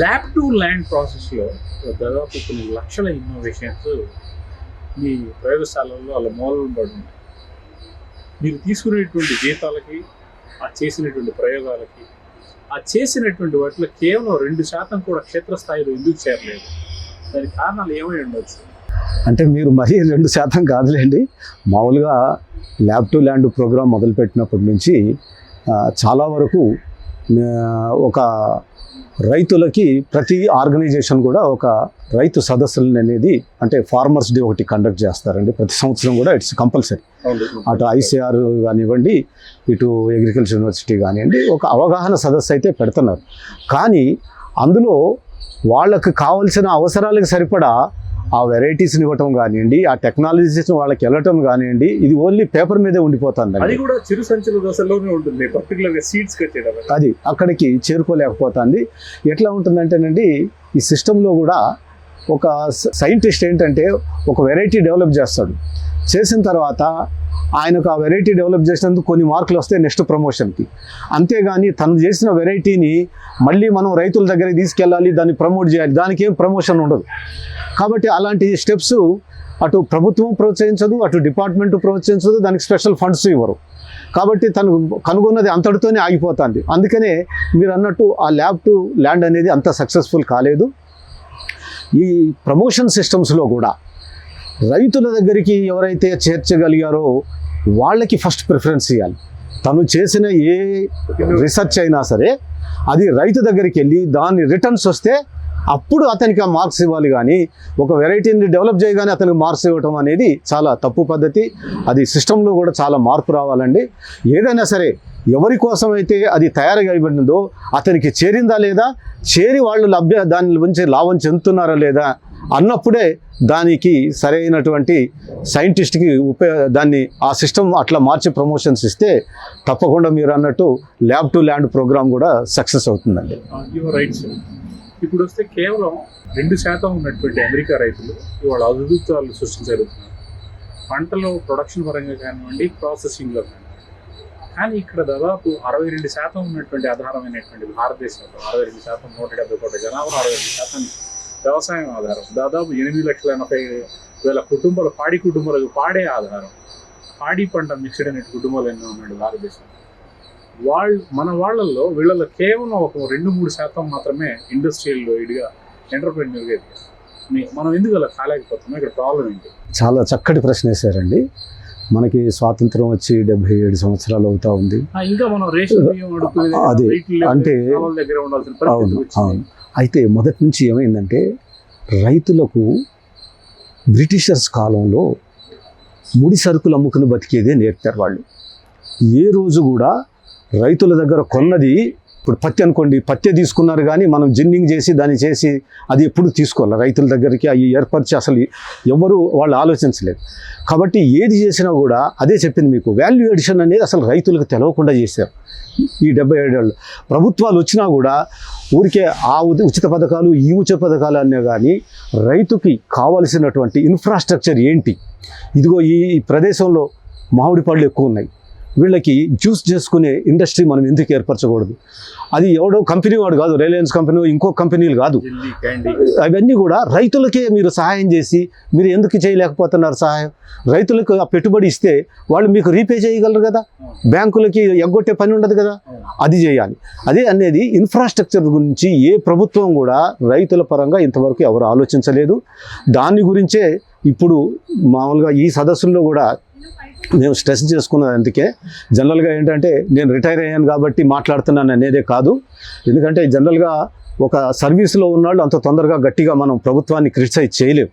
Lab to land ప్రాసెస్లో దాదాపు కొన్ని లక్షల ఇన్నోవేషన్స్ మీ ప్రయోగశాలల్లో అలా మూలం పడి ఉన్నాయి మీరు తీసుకునేటువంటి జీతాలకి ఆ చేసినటువంటి ప్రయోగాలకి ఆ చేసినటువంటి వాటిలో కేవలం రెండు శాతం కూడా క్షేత్రస్థాయిలో ఎందుకు చేరలేదు? దానికి కారణాలు ఏమై ఉండొచ్చు? అంటే మీరు మరీ రెండు శాతం కాదులేండి. మామూలుగా ల్యాబ్ టు ల్యాండ్ ప్రోగ్రామ్ మొదలుపెట్టినప్పటి నుంచి చాలా వరకు ఒక రైతులకి ప్రతి ఆర్గనైజేషన్ కూడా ఒక రైతు సదస్సులు అనేది అంటే ఫార్మర్స్ డే ఒకటి కండక్ట్ చేస్తారండి. ప్రతి సంవత్సరం కూడా ఇట్స్ కంపల్సరీ. అటు ఐసీఆర్ కానివ్వండి ఇటు అగ్రికల్చర్ యూనివర్సిటీ కానివ్వండి ఒక అవగాహన సదస్సు అయితే పెడుతున్నారు. కానీ అందులో వాళ్ళకి కావాల్సిన అవసరాలకు సరిపడా ఆ వెరైటీస్ని ఇవ్వటం కానివ్వండి ఆ టెక్నాలజీస్ వాళ్ళకి వెళ్ళటం కానివ్వండి ఇది ఓన్లీ పేపర్ మీదే ఉండిపోతుంది అది కూడా చిరు సంచుల దశలోనే ఉంటుంది పర్టికులర్గా సీడ్స్ అది అక్కడికి చేరుకోలేకపోతుంది. ఎట్లా ఉంటుందంటేనండి ఈ సిస్టంలో కూడా ఒక సైంటిస్ట్ ఏంటంటే ఒక వెరైటీ డెవలప్ చేస్తాడు. చేసిన తర్వాత ఆయనకు ఆ వెరైటీ డెవలప్ చేసినందుకు కొన్ని మార్కులు వస్తాయి నెక్స్ట్ ప్రమోషన్కి. అంతేగాని తను చేసిన వెరైటీని మళ్ళీ మనం రైతుల దగ్గరికి తీసుకెళ్ళాలి దాన్ని ప్రమోట్ చేయాలి దానికి ఏం ప్రమోషన్ ఉండదు. కాబట్టి అలాంటి స్టెప్స్ అటు ప్రభుత్వం ప్రోత్సహించదు అటు డిపార్ట్మెంట్ ప్రోత్సహించదు దానికి స్పెషల్ ఫండ్స్ ఇవ్వరు. కాబట్టి తను కనుగొన్నది అంతటితోనే ఆగిపోతుంది. అందుకనే మీరు అన్నట్టు ఆ ల్యాబ్ టు ల్యాండ్ అనేది అంత సక్సెస్ఫుల్ కాలేదు. ఈ ప్రమోషన్ సిస్టమ్స్లో కూడా రైతుల దగ్గరికి ఎవరైతే చేర్చగలిగారో వాళ్ళకి ఫస్ట్ ప్రిఫరెన్స్ ఇవ్వాలి. తను చేసిన ఏ రీసెర్చ్ అయినా సరే అది రైతు దగ్గరికి వెళ్ళి దాని రిటర్న్స్ వస్తే అప్పుడు అతనికి ఆ మార్క్స్ ఇవ్వాలి కానీ ఒక వెరైటీని డెవలప్ చేయగానే అతనికి మార్క్స్ ఇవ్వటం అనేది చాలా తప్పు పద్ధతి. అది సిస్టంలో కూడా చాలా మార్పు రావాలండి. ఏదైనా సరే ఎవరి కోసం అయితే అది తయారుగా ఇవ్వబడిందో అతనికి చేరిందా లేదా చేరి వాళ్ళు లభ్య దాని గురించి లాభం చెందుతున్నారా లేదా అన్నప్పుడే దానికి సరైనటువంటి సైంటిస్ట్కి ఉపయోగ దాన్ని ఆ సిస్టమ్ అట్లా మార్చి ప్రమోషన్స్ ఇస్తే తప్పకుండా మీరు అన్నట్టు ల్యాబ్ టు ల్యాండ్ ప్రోగ్రామ్ కూడా సక్సెస్ అవుతుందండి. రైట్ ఇప్పుడు వస్తే కేవలం రెండు శాతం ఉన్నటువంటి అమెరికా రైతులు ఇవాళ అద్భుతాలు సృష్టించగలుగుతున్నారు పంటలో ప్రొడక్షన్ పరంగా కానివ్వండి ప్రాసెసింగ్లో కానివ్వండి. కానీ ఇక్కడ దాదాపు అరవై రెండు శాతం ఉన్నటువంటి ఆధారమైనటువంటి భారతదేశంలో. అరవై రెండు శాతం నూట డెబ్బై కోట్ల జనాభా అరవై రెండు శాతం వ్యవసాయం ఆధారం. దాదాపు ఎనిమిది లక్షల ఎనభై వేల కుటుంబాలు పాడి కుటుంబాలకు పాడే ఆధారం. పాడి పంట మిక్స్డ్ అనే కుటుంబాలు ఎన్నో ఉన్నాడు భారతదేశంలో. వాళ్ళు మన వాళ్ళల్లో వీళ్ళలో కేవలం ఒక రెండు మూడు శాతం మాత్రమే ఇండస్ట్రియల్ ఇదిగా ఎంటర్ప్రెన్యూర్గా ఎదిగారు. మనం ఎందుకు అలా కాలేకపోతున్నాం? ఇక్కడ ప్రాబ్లం ఏంటి? చాలా చక్కటి ప్రశ్న వేశారండి. మనకి స్వాతంత్రం వచ్చి డెబ్బై ఏడు సంవత్సరాలు అవుతా ఉంది. ఇంకా మనం రేషన్ అది, అంటే- అవును అవును. అయితే మొదటి నుంచి ఏమైందంటే రైతులకు బ్రిటిషర్స్ కాలంలో ముడి సరుకులు అమ్ముకుని బతికేదే నేర్పారు వాళ్ళు. ఏ రోజు కూడా రైతుల దగ్గర కొన్నది ఇప్పుడు పత్తి అనుకోండి పత్తి తీసుకున్నారు కానీ మనం జిన్నింగ్ చేసి దాన్ని చేసి అది ఎప్పుడు తీసుకోవాలి? రైతుల దగ్గరికి అవి ఏర్పరిచి అసలు ఎవరు వాళ్ళు ఆలోచించలేదు. కాబట్టి ఏది చేసినా కూడా అదే చెప్పింది మీకు వాల్యూ ఎడిషన్ అనేది అసలు రైతులకు తెలవకుండా చేశారు. ఈ డెబ్బై ఏడేళ్ళు. ప్రభుత్వాలు వచ్చినా కూడా ఊరికే ఆ ఉచిత పథకాలు ఈ ఉచిత పథకాలు అనే కానీ రైతుకి కావలసినటువంటి ఇన్ఫ్రాస్ట్రక్చర్ ఏంటి? ఇదిగో ఈ ప్రదేశంలో మామిడి పళ్ళు ఎక్కువ ఉన్నాయి. వీళ్ళకి జ్యూస్ చేసుకునే ఇండస్ట్రీ మనం ఎందుకు ఏర్పరచకూడదు? అది ఎవడో కంపెనీ వాడు కాదు రిలయన్స్ కంపెనీ ఇంకో కంపెనీలు కాదు. అవన్నీ కూడా రైతులకే మీరు సహాయం చేసి మీరు ఎందుకు చేయలేకపోతున్నారు సహాయం? రైతులకు ఆ పెట్టుబడి ఇస్తే వాళ్ళు మీకు రీపే చేయగలరు కదా? బ్యాంకులకి ఎగ్గొట్టే పని ఉండదు కదా? అది చేయాలి. అదే అనేది ఇన్ఫ్రాస్ట్రక్చర్ గురించి ఏ ప్రభుత్వం కూడా రైతుల పరంగా ఇంతవరకు ఎవరు ఆలోచించలేదు. దాని గురించే ఇప్పుడు మామూలుగా ఈ సదస్సుల్లో కూడా మేము స్ట్రెస్ చేసుకున్నది అందుకే. జనరల్గా ఏంటంటే నేను రిటైర్ అయ్యాను కాబట్టి మాట్లాడుతున్నాను అనేదే కాదు. ఎందుకంటే జనరల్గా ఒక సర్వీస్లో ఉన్నాళ్ళు అంత తొందరగా గట్టిగా మనం ప్రభుత్వాన్ని క్రిటిసైజ్ చేయలేం.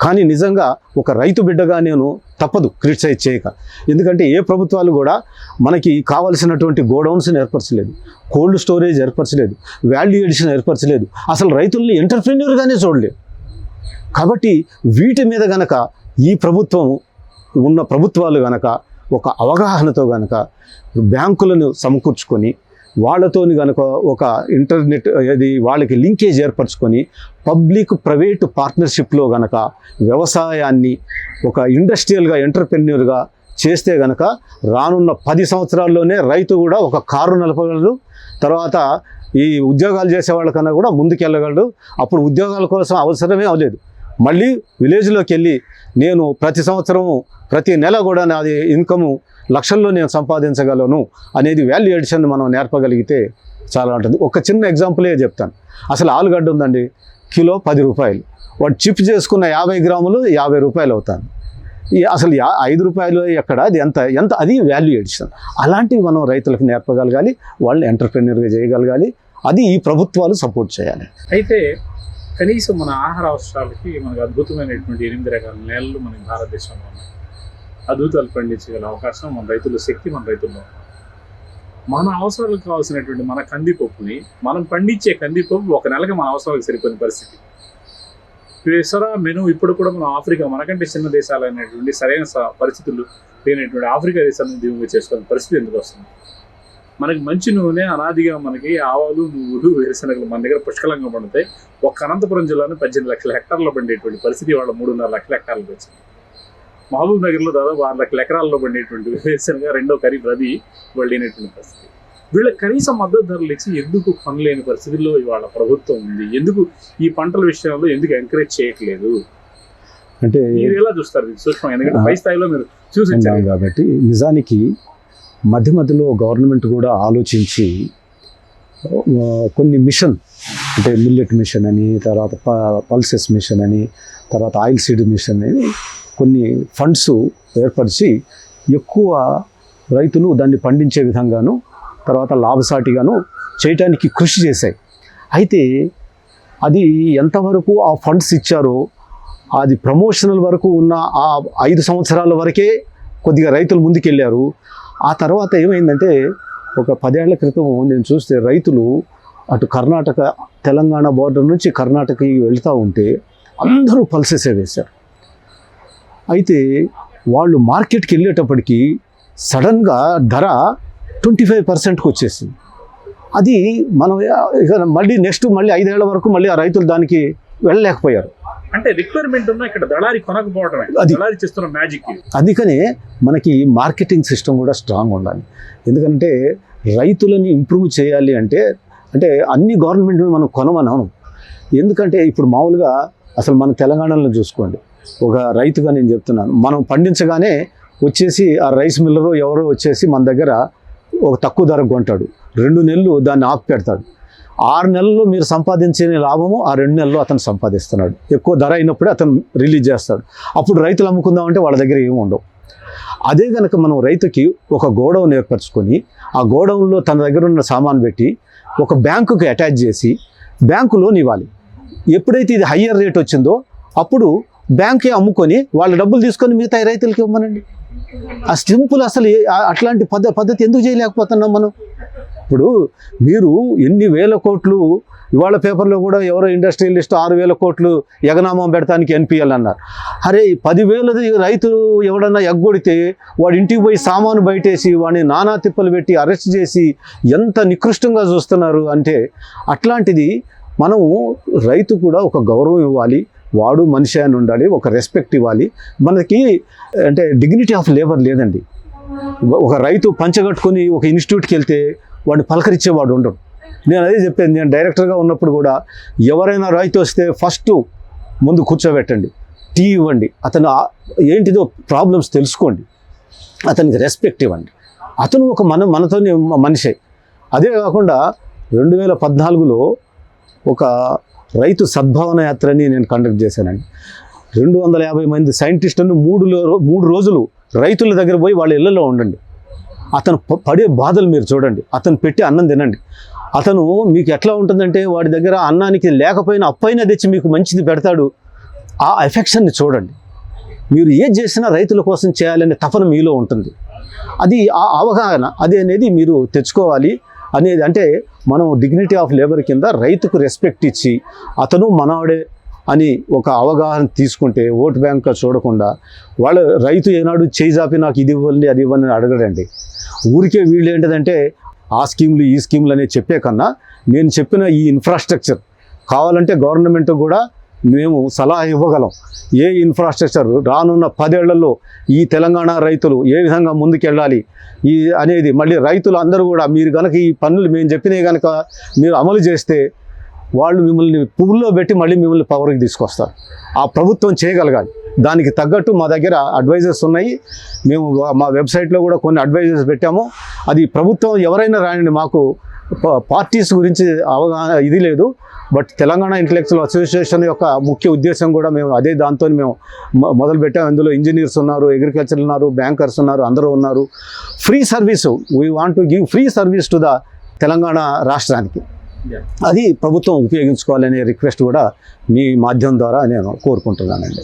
కానీ నిజంగా ఒక రైతు బిడ్డగా నేను తప్పదు క్రిటిసైజ్ చేయక. ఎందుకంటే ఏ ప్రభుత్వాలు కూడా మనకి కావాల్సినటువంటి గోడౌన్స్ని ఏర్పరచలేదు. కోల్డ్ స్టోరేజ్ ఏర్పరచలేదు. వాల్యూ ఎడిషన్ ఏర్పరచలేదు. అసలు రైతుల్ని ఎంటర్ప్రెన్యూర్గానే చూడలేదు కాబట్టి వీటి మీద గనక ఈ ప్రభుత్వం ఉన్న ప్రభుత్వాలు గనక ఒక అవగాహనతో గనక బ్యాంకులను సమకూర్చుకొని వాళ్ళతోని కనుక ఒక ఇంటర్నెట్ అది వాళ్ళకి లింకేజ్ ఏర్పరచుకొని పబ్లిక్ ప్రైవేట్ పార్ట్నర్షిప్లో గనక వ్యవసాయాన్ని ఒక ఇండస్ట్రియల్గా ఎంటర్ప్రెన్యూర్గా చేస్తే గనక రానున్న పది సంవత్సరాల్లోనే రైతు కూడా ఒక కారు నలపగలడు తర్వాత ఈ ఉద్యోగాలు చేసే వాళ్ళకన్నా కూడా ముందుకెళ్ళగలడు. అప్పుడు ఉద్యోగాల కోసం అవసరమే అవలేదు. మళ్ళీ విలేజ్లోకి వెళ్ళి నేను ప్రతి సంవత్సరము ప్రతి నెల కూడా నాది ఇన్కము లక్షల్లో నేను సంపాదించగలను అనేది వాల్యూ ఎడిషన్ మనం నేర్పగలిగితే చాలా ఉంటుంది ఒక చిన్న ఎగ్జాంపులే చెప్తాను. అసలు ఆలుగడ్డ ఉందండి కిలో పది రూపాయలు. వాడు చిప్ చేసుకున్న యాభై గ్రాములు యాభై రూపాయలు అవుతాను. ఈ అసలు యా ఐదు రూపాయలు ఎక్కడ అది ఎంత ఎంత అది వాల్యూ ఎడిషన్. అలాంటివి మనం రైతులకు నేర్పగలగాలి వాళ్ళని ఎంటర్ప్రెన్యూర్గా చేయగలగాలి అది ఈ ప్రభుత్వాలు సపోర్ట్ చేయాలి. అయితే కనీసం మన ఆహార అవసరాలకి మనకు అద్భుతమైనటువంటి ఎనిమిది రకాల నేలలు మన భారతదేశంలో ఉన్నాయి. అద్భుతాలు పండించగల అవకాశం మన రైతుల శక్తి మన రైతుల్లో మన అవసరాలకు కావాల్సినటువంటి మన కందిపప్పుని మనం పండించే కందిపప్పు ఒక నెలకి మన అవసరాలకు సరిపోయిన పరిస్థితి. పెసరా మెను ఇప్పుడు కూడా మనం ఆఫ్రికా మనకంటే చిన్న దేశాలైనటువంటి సరైన స- పరిస్థితులు లేనటువంటి ఆఫ్రికా దేశాలను దిగుమతి చేసుకునే పరిస్థితి ఎందుకు వస్తుంది? మనకి మంచి నూనె అనాదిగా మనకి ఆవాలు నువ్వులు వేరుశనగలు మన దగ్గర పుష్కలంగా పండుతాయి. ఒక్క అనంతపురం జిల్లాలో పద్దెనిమిది లక్షల హెక్టార్లో పండేటువంటి పరిస్థితి వాళ్ళ మూడున్నర లక్షల హెక్టార్లకు వచ్చింది. మహబూబ్ నగర్లో దాదాపు ఆరు లక్షల ఎకరాల్లో పండేటువంటి వేరుశనగ రెండో ఖరీఫ్ రబీ వాళ్ళు లేనటువంటి పరిస్థితి. వీళ్ళ కనీస మద్దతు ధరలు ఇచ్చి ఎందుకు కొనలేని పరిస్థితుల్లో ఇవాళ ప్రభుత్వం ఉంది? ఎందుకు ఈ పంటల విషయంలో ఎందుకు ఎంకరేజ్ చేయట్లేదు? అంటే మీరు ఎలా చూస్తారు? సూక్ష్మంగా ఎందుకంటే పై స్థాయిలో మీరు చూసి. కాబట్టి నిజానికి మధ్య మధ్యలో గవర్నమెంట్ కూడా ఆలోచించి కొన్ని మిషన్ అంటే మిల్లెట్ మిషన్ అని తర్వాత ప- పల్సెస్ మిషన్ అని తర్వాత ఆయిల్ సీడ్ మిషన్ అని కొన్ని ఫండ్స్ ఏర్పరిచి ఎక్కువ రైతులు దాన్ని పండించే విధంగాను తర్వాత లాభసాటిగాను చేయటానికి కృషి చేశాయి. అయితే అది ఎంతవరకు ఆ ఫండ్స్ ఇచ్చారో అది ప్రమోషనల్ వరకు ఉన్న ఆ ఐదు సంవత్సరాల వరకే కొద్దిగా రైతులు ముందుకెళ్ళారు. ఆ తర్వాత ఏమైందంటే ఒక పదేళ్ళ క్రితం నేను చూస్తే రైతులు అటు కర్ణాటక తెలంగాణ బోర్డర్ నుంచి కర్ణాటకకి వెళ్తూ ఉంటే అందరూ పల్సెసే వేశారు. అయితే వాళ్ళు మార్కెట్కి వెళ్ళేటప్పటికి సడన్గా ధర ట్వంటీ ఫైవ్ పర్సెంట్కి వచ్చేసింది. అది మనం ఇక మళ్ళీ నెక్స్ట్ మళ్ళీ ఐదేళ్ళ వరకు మళ్ళీ ఆ రైతులు దానికి వెళ్ళలేకపోయారు. అంటే రిక్వైర్మెంట్ ఉన్నా ఇక్కడ దళారి కొనకపోవడమే. దళారి చేస్తున్న మ్యాజిక్ అందుకనే మనకి మార్కెటింగ్ సిస్టమ్ కూడా స్ట్రాంగ్ ఉండాలి. ఎందుకంటే రైతులని ఇంప్రూవ్ చేయాలి అంటే అంటే అన్ని గవర్నమెంట్ మనం కొనమనం ఎందుకంటే ఇప్పుడు మామూలుగా అసలు మన తెలంగాణలో చూసుకోండి. ఒక రైతుగా నేను చెప్తున్నాను. మనం పండించగానే వచ్చేసి ఆ రైస్ మిల్లరు ఎవరో వచ్చేసి మన దగ్గర ఒక తక్కువ ధరకు కొంటాడు. రెండు నెలలు దాన్ని ఆపి పెడతాడు. ఆరు నెలల్లో మీరు సంపాదించిన లాభము ఆ రెండు నెలల్లో అతను సంపాదిస్తున్నాడు. ఎక్కువ ధర అయినప్పుడే అతను రిలీజ్ చేస్తాడు. అప్పుడు రైతులు అమ్ముకుందామంటే వాళ్ళ దగ్గర ఏమి ఉండవు. అదే కనుక మనం రైతుకి ఒక గోడౌన్ ఏర్పరచుకొని ఆ గోడౌన్లో తన దగ్గర ఉన్న సామాన్ పెట్టి ఒక బ్యాంకుకి అటాచ్ చేసి బ్యాంకు లోన్ ఇవ్వాలి. ఎప్పుడైతే ఇది హయ్యర్ రేట్ వచ్చిందో అప్పుడు బ్యాంకే అమ్ముకొని వాళ్ళ డబ్బులు తీసుకొని మిగతా రైతులకి ఇవ్వమనండి. ఆ సింపుల్ అసలు అట్లాంటి పద్ధ పద్ధతి ఎందుకు చేయలేకపోతున్నాం మనం? ఇప్పుడు మీరు ఎన్ని వేల కోట్లు ఇవాళ పేపర్లో కూడా ఎవరో ఇండస్ట్రియలిస్ట్ ఆరు వేల కోట్లు ఎగనామం పెడతానికి ఎన్పిఎల్ అన్నారు. అరే పదివేలది రైతు ఎవడన్నా ఎగ్గొడితే వాడి ఇంటికి పోయి సామాను బయటేసి వాడిని నానా తిప్పలు పెట్టి అరెస్ట్ చేసి ఎంత నికృష్టంగా చూస్తున్నారు అంటే అట్లాంటిది మనము రైతు కూడా ఒక గౌరవం ఇవ్వాలి వాడు మనిషి అని ఉండాలి ఒక రెస్పెక్ట్ ఇవ్వాలి. మనకి అంటే డిగ్నిటీ ఆఫ్ లేబర్ లేదండి. ఒక రైతు పంచగట్టుకొని ఒక ఇన్స్టిట్యూట్కి వెళ్తే వాడిని పలకరించేవాడు ఉండడు. నేను అదే చెప్పాను నేను డైరెక్టర్గా ఉన్నప్పుడు కూడా ఎవరైనా రైతు వస్తే ఫస్ట్ ముందు కూర్చోబెట్టండి టీ ఇవ్వండి అతను ఏంటిదో ప్రాబ్లమ్స్ తెలుసుకోండి అతనికి రెస్పెక్ట్ ఇవ్వండి. అతను ఒక మన మనతోనే మనిషే. అదే కాకుండా రెండు వేల పద్నాలుగులో ఒక రైతు సద్భావన యాత్రని నేను కండక్ట్ చేశానండి. రెండు వందల యాభై మంది సైంటిస్టులను మూడు మూడు రోజులు రైతుల దగ్గర పోయి వాళ్ళ ఇళ్ళలో ఉండండి. అతను పడే బాధలు మీరు చూడండి. అతను పెట్టి అన్నం తినండి. అతను మీకు ఎట్లా ఉంటుందంటే వాడి దగ్గర అన్నానికి లేకపోయినా అప్పైనా తెచ్చి మీకు మంచిది పెడతాడు. ఆ ఎఫెక్షన్ని చూడండి. మీరు ఏం చేసినా రైతుల కోసం చేయాలనే తపన మీలో ఉంటుంది. అది ఆ అవగాహన అది అనేది మీరు తెచ్చుకోవాలి. అనేది అంటే మనం డిగ్నిటీ ఆఫ్ లేబర్ కింద రైతుకు రెస్పెక్ట్ ఇచ్చి అతను మనవాడే అని ఒక అవగాహన తీసుకుంటే ఓటు బ్యాంక్ చూడకుండా వాళ్ళ రైతు ఏనాడు చేయి జాపి నాకు ఇది ఇవ్వండి అది ఇవ్వండి అడగడండి. ఊరికే వీళ్ళు ఏంటిదంటే ఆ స్కీములు ఈ స్కీములు అనేది చెప్పే కన్నా నేను చెప్పిన ఈ ఇన్ఫ్రాస్ట్రక్చర్ కావాలంటే గవర్నమెంట్ కూడా మేము సలహా ఇవ్వగలం. ఏ ఇన్ఫ్రాస్ట్రక్చర్ రానున్న పదేళ్ళలో ఈ తెలంగాణ రైతులు ఏ విధంగా ముందుకెళ్ళాలి? ఈ అనేది మళ్ళీ రైతులు అందరూ కూడా మీరు కనుక ఈ పనులు మేము చెప్పినవి కనుక మీరు అమలు చేస్తే వాళ్ళు మిమ్మల్ని పువ్వుల్లో పెట్టి మళ్ళీ మిమ్మల్ని పవర్కి తీసుకొస్తారు. ఆ ప్రభుత్వం చేయగలగాలి. దానికి తగ్గట్టు మా దగ్గర అడ్వైజర్స్ ఉన్నాయి. మేము మా వెబ్సైట్లో కూడా కొన్ని అడ్వైజర్స్ పెట్టాము. అది ప్రభుత్వం ఎవరైనా రాయండి మాకు పార్టీస్ గురించి అవగాహన ఇది లేదు. బట్ తెలంగాణ ఇంటలెక్చువల్ అసోసియేషన్ యొక్క ముఖ్య ఉద్దేశం కూడా మేము అదే దాంతో మేము మొ- మొదలు పెట్టాము అందులో ఇంజనీర్స్ ఉన్నారు అగ్రికల్చర్ ఉన్నారు బ్యాంకర్స్ ఉన్నారు అందరూ ఉన్నారు. Free service we want to give free service to the Telangana రాష్ట్రానికి. అది ప్రభుత్వం ఉపయోగించుకోవాలనే రిక్వెస్ట్ కూడా మీ మాధ్యమం ద్వారా నేను కోరుకుంటున్నానండి.